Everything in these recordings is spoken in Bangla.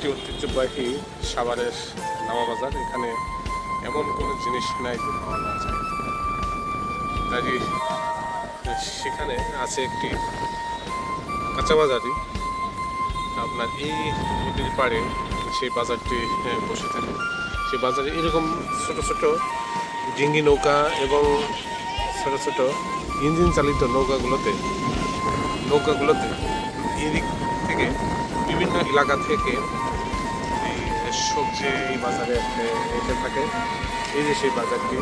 একটি ঐতিহ্যবাহী সাভারের নামা বাজার এখানে এমন কোনো জিনিস নাই যায় কাজে সেখানে আছে একটি কাঁচা বাজারই আপনার এই নদীর পাড়ে সেই বাজারটি বসে থাকে। সেই বাজারে এরকম ছোট ছোট ডিঙ্গি নৌকা এবং ছোট ছোট ইঞ্জিন চালিত নৌকাগুলোতে নৌকাগুলোতে এদিক থেকে বিভিন্ন এলাকা থেকে সবজি এই বাজারে এসে থাকে। এই যে সেই বাজারটি,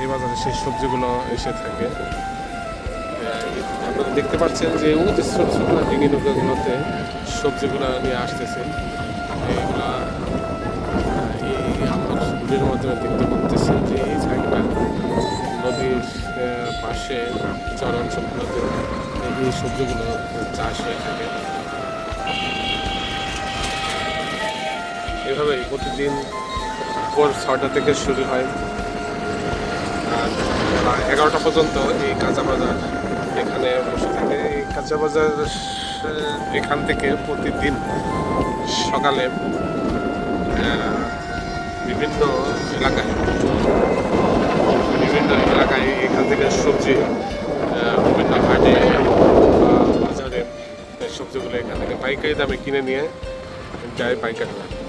এই বাজারে সেই সবজিগুলো এসে থাকে। আপনারা দেখতে পাচ্ছেন যে ও যে ছোট ছোট ডিঙি নৌকাগুলোতে সবজিগুলো নিয়ে আসতেছে। এই আপনার ভিডিওর মাধ্যমে দেখতে পাচ্ছেন যে এই সাইডটা নদীর পাশে চর অঞ্চলগুলোতে এই সবজিগুলো চাষ হয়ে থাকে। এভাবেই প্রতিদিন ভোর ছটা থেকে শুরু হয়। আর এগারোটা পর্যন্ত এই কাঁচা বাজার এখানে বসে থাকে। এই কাঁচা বাজার এখান থেকে প্রতিদিন সকালে বিভিন্ন এলাকায় বিভিন্ন এলাকায় এখান থেকে সবজি বিভিন্ন হাটে বাজারে সবজিগুলো এখান থেকে পাইকারি দামে কিনে নিয়ে যায় পাইকারিরা।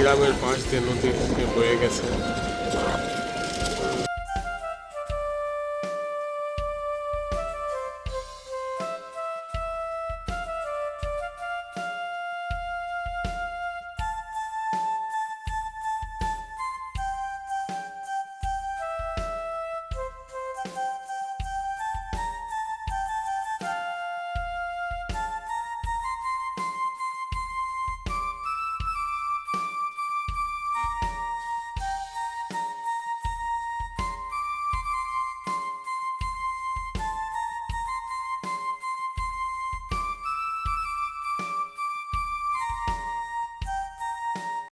গ্রামের পাশ দিয়ে নদী বয়ে গেছে